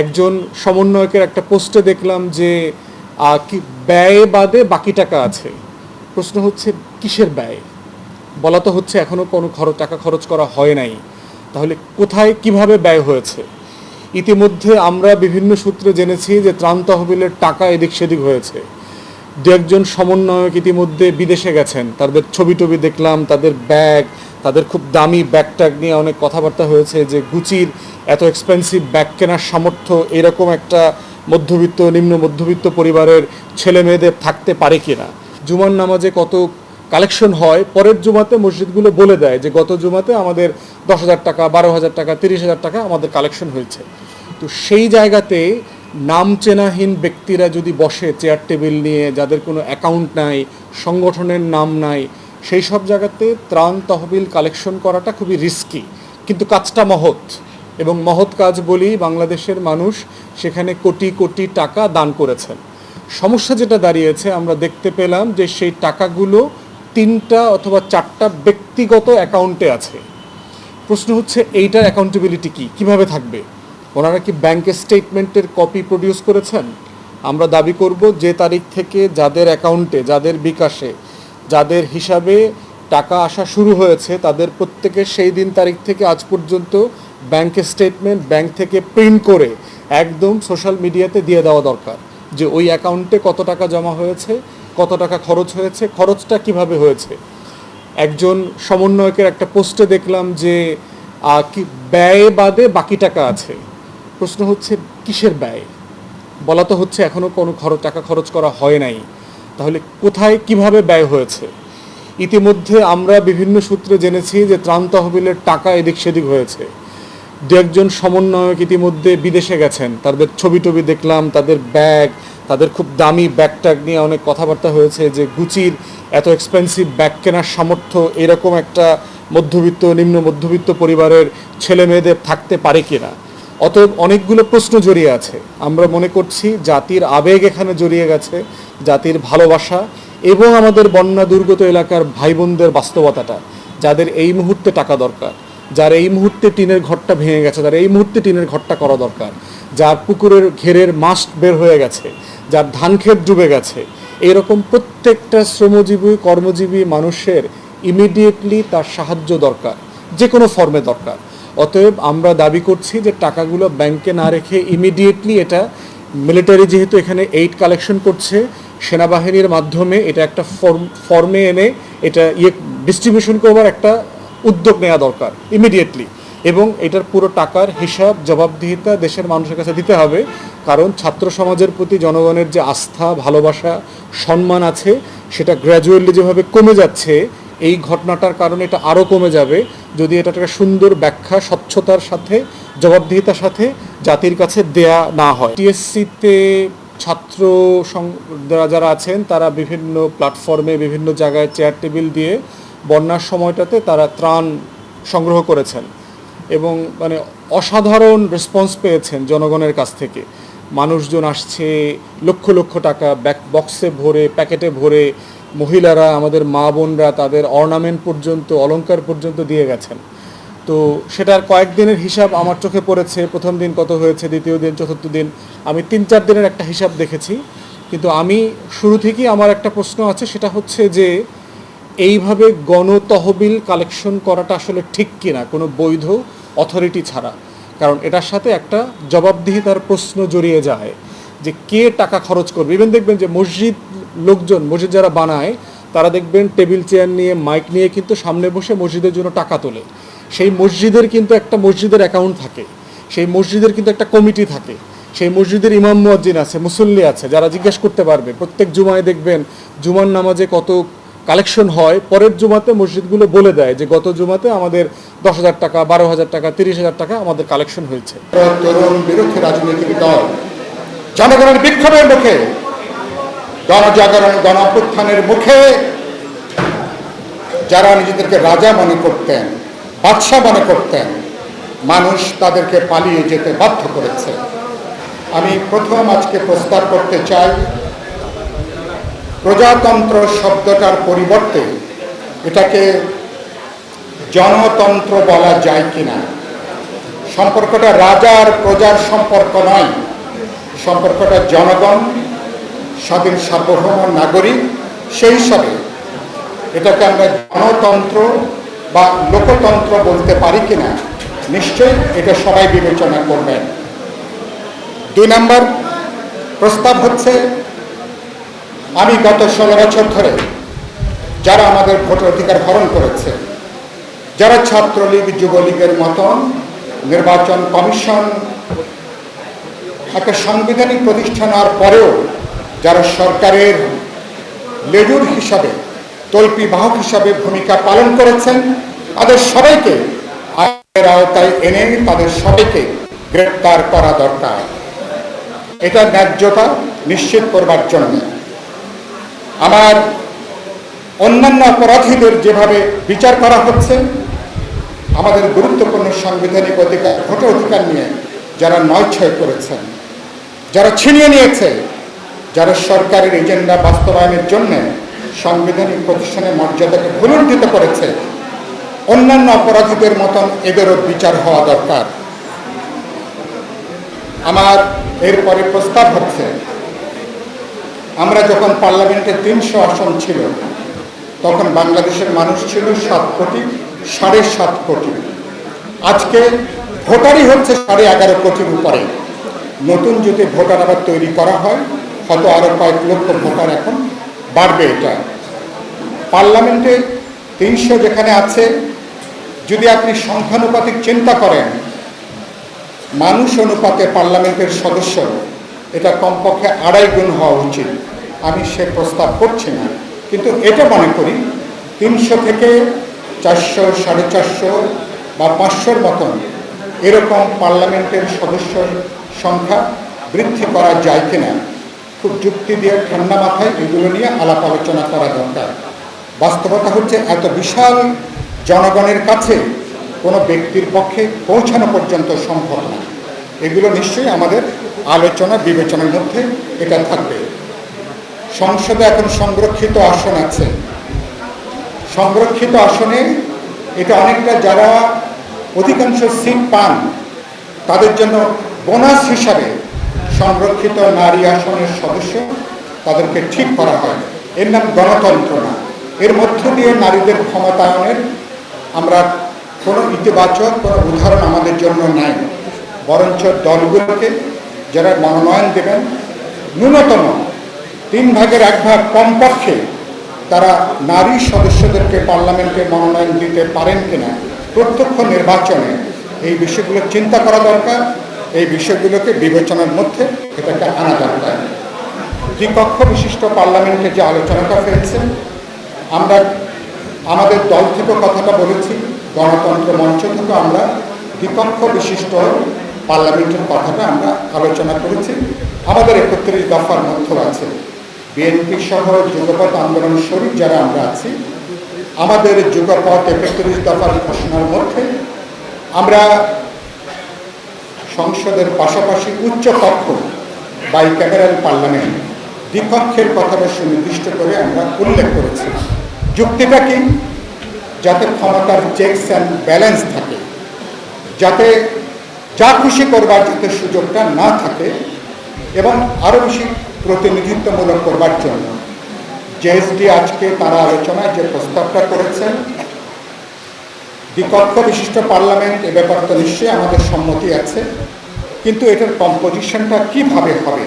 একজন সমন্বয়কের একটা পোস্টে দেখলাম যে কি ব্যয় বাদে বাকি টাকা আছে। প্রশ্ন হচ্ছে, কিসের ব্যয়? বলা তো হচ্ছে এখনও কোনো খরচ, টাকা খরচ করা হয় নাই। তাহলে কোথায় কীভাবে ব্যয় হয়েছে? ইতিমধ্যে আমরা বিভিন্ন সূত্রে জেনেছি যে ত্রাণ তহবিলের টাকা এদিক সেদিক হয়েছে। দু একজন সমন্বয়ক ইতিমধ্যে বিদেশে গেছেন। তাদের ছবি টবি দেখলাম, তাদের ব্যাগ, তাদের খুব দামি ব্যাগ ট্যাগ নিয়ে অনেক কথাবার্তা হয়েছে যে, গুচির এত এক্সপেন্সিভ ব্যাগ কেনার সামর্থ্য এরকম একটা মধ্যবিত্ত, নিম্ন মধ্যবিত্ত পরিবারের ছেলে মেয়েদের থাকতে পারে কিনা? জুমার নামাজে কত কালেকশন হয়, পরের জুমাতে মসজিদগুলো বলে দেয় যে গত জুমাতে আমাদের দশ হাজার টাকা, বারো হাজার টাকা, তিরিশ হাজার টাকা আমাদের কালেকশন হয়েছে। তো সেই জায়গাতে নাম চেনাহীন ব্যক্তিরা যদি বসে চেয়ার টেবিল নিয়ে, যাদের কোনো অ্যাকাউন্ট নাই, সংগঠনের নাম নাই, সেই সব জায়গাতে ত্রাণ তহবিল কালেকশন করাটা খুবই রিস্কি কিন্তু কাজটা মহৎ। এবং মহৎ কাজ বলি, বাংলাদেশের মানুষ সেখানে কোটি কোটি টাকা দান করেছেন। সমস্যা যেটা দাঁড়িয়েছে, আমরা দেখতে পেলাম যে সেই টাকাগুলো তিনটা অথবা চারটা ব্যক্তিগত অ্যাকাউন্টে আছে। প্রশ্ন হচ্ছে, এইটার অ্যাকাউন্টেবিলিটি কি? কীভাবে থাকবে? ওনারা কি ব্যাংক স্টেটমেন্টের কপি প্রডিউস করেছেন? আমরা দাবি করব যে তারিখ থেকে যাদের অ্যাকাউন্টে যাদের বিকাশে, যাদের হিসাবে টাকা আসা শুরু হয়েছে, তাদের প্রত্যেকের সেই দিন তারিখ থেকে আজ পর্যন্ত ব্যাংক স্টেটমেন্ট ব্যাংক থেকে প্রিন্ট করে একদম সোশ্যাল মিডিয়াতে দিয়ে দেওয়া দরকার। যে ওই অ্যাকাউন্টে কত টাকা জমা হয়েছে, কত টাকা খরচ হয়েছে, খরচটা কীভাবে হয়েছে? একজন সমন্বয়কের একটা পোস্টে দেখলাম যে ব্যয় বাদে বাকি টাকা আছে। প্রশ্ন হচ্ছে, কিসের ব্যয়? বলা তো হচ্ছে এখনও কোনো খরচ, টাকা খরচ করা হয় নাই। তাহলে কোথায় কীভাবে ব্যয় হয়েছে? ইতিমধ্যে আমরা বিভিন্ন সূত্রে জেনেছি যে ত্রাণ তহবিলের টাকা এদিক সেদিক হয়েছে। দু একজন সমন্বয়ক ইতিমধ্যে বিদেশে গেছেন। তাদের ছবি টবি দেখলাম, তাদের ব্যাগ, তাদের খুব দামি ব্যাগ ট্যাগ নিয়ে অনেক কথাবার্তা হয়েছে যে গুচির এত এক্সপেন্সিভ ব্যাগ কেনার সামর্থ্য এরকম একটা মধ্যবিত্ত, নিম্ন মধ্যবিত্ত পরিবারের ছেলে মেয়েদের থাকতে পারে কিনা। অতএব অনেকগুলো প্রশ্ন জড়িয়ে আছে। আমরা মনে করছি জাতির আবেগ এখানে জড়িয়ে গেছে, জাতির ভালোবাসা এবং আমাদের বন্যা দুর্গত এলাকার ভাই বোনদের বাস্তবতাটা, যাদের এই মুহূর্তে টাকা দরকার। যার এই মুহূর্তে টিনের ঘরটা ভেঙে গেছে, যার এই মুহূর্তে টিনের ঘরটা করা দরকার, যার পুকুরের ঘেরের মাস্ট বের হয়ে গেছে, যার ধান ক্ষেত ডুবে গেছে, এরকম প্রত্যেকটা শ্রমজীবী, কর্মজীবী মানুষের ইমিডিয়েটলি তার সাহায্য দরকার, যে কোনো ফর্মে দরকার। অতএব আমরা দাবি করছি যে টাকাগুলো ব্যাংকে না রেখে ইমিডিয়েটলি এটা মিলিটারি যেহেতু এখানে এইট কালেকশন করছে, সেনাবাহিনীর মাধ্যমে এটা একটা ফর্ম ফর্মে এনে এটা ইয়ে ডিস্ট্রিবিউশন করবার একটা উদ্যোগ নেওয়া দরকার ইমিডিয়েটলি এবং এটার পুরো টাকার হিসাব জবাবদিহিতা দেশের মানুষের কাছে দিতে হবে। কারণ ছাত্র সমাজের প্রতি জনগণের যে আস্থা, ভালোবাসা, সম্মান আছে, সেটা গ্র্যাজুয়ালি যেভাবে কমে যাচ্ছে, এই ঘটনাটার কারণে এটা আরও কমে যাবে। যদি এটা একটা সুন্দর ব্যাখ্যা স্বচ্ছতার সাথে, জবাবদিহিতার সাথে জাতির কাছে দেয়া না হয়। টিএসসিতে ছাত্র যারা আছেন, তারা বিভিন্ন প্ল্যাটফর্মে বিভিন্ন জায়গায় চেয়ার টেবিল দিয়ে বন্যার সময়টাতে তারা ত্রাণ সংগ্রহ করেছেন এবং মানে অসাধারণ রেসপন্স পেয়েছেন জনগণের কাছ থেকে। মানুষজন আসছে, লক্ষ লক্ষ টাকা ব্যাক বক্সে ভরে প্যাকেটে ভরে, মহিলারা, আমাদের মা বোনরা তাদের অর্নামেন্ট পর্যন্ত, অলংকার পর্যন্ত দিয়ে গেছেন। তো সেটার কয়েকদিনের হিসাব আমার চোখে পড়েছে। প্রথম দিন কত হয়েছে, দ্বিতীয় দিন, চতুর্থ দিন, আমি তিন চার দিনের একটা হিসাব দেখেছি। কিন্তু আমি শুরু থেকেই আমার একটা প্রশ্ন আছে, সেটা হচ্ছে যে এইভাবে গণতহবিল কালেকশন করাটা আসলে ঠিক কিনা, কোনো বৈধ অথরিটি ছাড়া? কারণ এটার সাথে একটা জবাবদিহিতার প্রশ্ন জড়িয়ে যায় যে কে টাকা খরচ করবে? ইভেন দেখবেন যে মসজিদ লোকজন, মসজিদ যারা বানায়, তারা দেখবেন টেবিল, চেয়ার নিয়ে, মাইক নিয়ে কিন্তু সামনে বসে মসজিদের জন্য টাকা তোলে। সেই মসজিদের কিন্তু একটা মসজিদের অ্যাকাউন্ট থাকে, সেই মসজিদের কিন্তু একটা কমিটি থাকে, সেই মসজিদের ইমাম মুয়াজ্জিন আছে, মুসল্লি আছে, যারা জিজ্ঞেস করতে পারবে। প্রত্যেক জুমায় দেখবেন, জুমার নামাজে কত কালেকশন হয়, পরের জুমাতে মসজিদগুলো বলে দেয় যে গত জুমাতে আমাদের দশ হাজার টাকা, বারো হাজার টাকা, তিরিশ হাজার টাকা আমাদের কালেকশন হয়েছে। তরুণ বিরোধী রাজনৈতিক দল, জনগণের বিক্ষোভের মুখে, গণজাগরণ গণ মুখে যারা নিজেদেরকে রাজা মনে করতেন, বাদশাহ মনে করতেন, মানুষ তাদেরকে পালিয়ে যেতে বাধ্য করেছে। আমি প্রথম আজকে প্রস্তাব করতে চাই প্রজাতন্ত্র শব্দটার পরিবর্তে এটাকে জনতন্ত্র বলা যায় কিনা? সম্পর্কটা রাজা আর প্রজার সম্পর্ক নয়। সম্পর্কটা জনগণ, স্বাধীন সার্বভৌম নাগরিক, সেই হিসাবে এটাকে আমরা গণতন্ত্র বা লোকতন্ত্র বলতে পারি কিনা, নিশ্চয়ই এটা সবাই বিবেচনা করবেন। দুই নম্বর প্রস্তাব হচ্ছে আমি গত ষোলো বছর ধরে যারা আমাদের ভোটার অধিকার হরণ করেছে, যারা ছাত্রলীগ, যুবলীগের মতন নির্বাচন কমিশন একটা সাংবিধানিক প্রতিষ্ঠান হওয়ার পরেও যারা সরকারের লেজুর হিসাবে, তল্পি বাহক হিসাবে ভূমিকা পালন করেছেন, তাদের সবাইকে আইনের আওতায় এনে তাদের সবাইকে গ্রেপ্তার করা দরকার। এটা ন্যায্যতা নিশ্চিত করবার জন্য। আমার অন্যান্য অপরাধীদের যেভাবে বিচার করা হচ্ছে, আমাদের গুরুত্বপূর্ণ সাংবিধানিক অধিকার, ভোটার অধিকার নিয়ে যারা নয় ছয় করেছেন, যারা ছিনিয়ে নিয়েছে, যারা সরকারের এজেন্ডা বাস্তবায়নের জন্য সাংবিধানিক প্রতিষ্ঠানের মর্যাদাকে ভুলুণ্ঠিত করেছে, অন্যান্য অপরাধীদের মতন এদেরও বিচার হওয়া দরকার। আমার এরপরে প্রস্তাব হচ্ছে আমরা যখন পার্লামেন্টে তিনশো আসন ছিল, তখন বাংলাদেশের মানুষ ছিল সাত কোটি, সাড়ে সাত কোটি। আজকে ভোটারই হচ্ছে সাড়ে এগারো কোটির উপরে। নতুন যদি ভোটার আবার তৈরি করা হয়, হয়তো আরও কয়েক লক্ষ ভোটার এখন বাড়বে এটা। পার্লামেন্টে তিনশো যেখানে আছে, যদি আপনি সংখ্যানুপাতিক চিন্তা করেন, মানুষ অনুপাতে পার্লামেন্টের সদস্য এটা কমপক্ষে আড়াই গুণ হওয়া উচিত। আমি সে প্রস্তাব করছি না। কিন্তু এটা মনে করি, তিনশো থেকে চারশো, সাড়ে চারশো বা পাঁচশোর মতন এরকম পার্লামেন্টের সদস্যর সংখ্যা বৃদ্ধি করা যায় কিনা, খুব যুক্তি দিয়ে ঠান্ডা মাথায় এগুলো নিয়ে আলাপ আলোচনা করা দরকার। বাস্তবতা হচ্ছে, এত বিশাল জনগণের কাছে কোনো ব্যক্তির পক্ষে পৌঁছানো পর্যন্ত সম্ভব না। এগুলো নিশ্চয়ই আমাদের আলোচনা, বিবেচনার মধ্যে এটা থাকবে। সংসদে এখন সংরক্ষিত আসন আছে। সংরক্ষিত আসনে এটা অনেকটা যারা অধিকাংশ সিট পান, তাদের জন্য বোনাস হিসাবে সংরক্ষিত নারী আসনের সদস্য তাদেরকে ঠিক করা হয়। এর নাম গণতন্ত্র না। এর মধ্য দিয়ে নারীদের ক্ষমতায়নের আমরা কোনো ইতিবাচক কোনো উদাহরণ আমাদের জন্য নাই। বরঞ্চ দলগুলোকে যারা মনোনয়ন দেবেন, ন্যূনতম তিন ভাগের এক ভাগ কমপক্ষে তারা নারী সদস্যদেরকে পার্লামেন্টে মনোনয়ন দিতে পারেন কিনা, প্রত্যক্ষ নির্বাচনে এই বিষয়গুলো চিন্তা করা দরকার। এই বিষয়গুলোকে বিবেচনার মধ্যে এটাকে আনা দরকার। দ্বিকক্ষ বিশিষ্ট পার্লামেন্টে যে আলোচনাটা হয়েছে, আমরা আমাদের দল থেকে কথাটা বলেছি, গণতন্ত্র মঞ্চ থেকে আমরা দ্বিকক্ষ বিশিষ্ট পার্লামেন্টের কথাটা আমরা আলোচনা করেছি। আমাদের একত্রিশ দফার মধ্যে আছে। বিএনপি সহ যুগপথ আন্দোলন শরীর যারা আমরা আছি, আমাদের যুগপথ একত্রিশ দফার ঘোষণার মধ্যে আমরা সংসদের পাশাপাশি উচ্চ কক্ষ বাই ক্যামেরাল পার্লামেন্ট দ্বিপক্ষের কথাটা সুনির্দিষ্ট করে আমরা উল্লেখ করেছি। যুক্তিটা কি? যাতে ক্ষমতার চেকস অ্যান্ড ব্যালেন্স থাকে। যাতে যা খুশি করবার যাতে সুযোগটা না থাকে এবং আরও বেশি প্রতিনিধিত্বমূলক করবার জন্য। জেএসডি আজকে তারা আলোচনায় যে প্রস্তাবটা করেছেন দ্বিকক্ষ বিশিষ্ট পার্লামেন্ট এ ব্যাপারটা নিশ্চয়ই আমাদের সম্মতি আছে, কিন্তু এটার কম্পোজিশনটা কীভাবে হবে?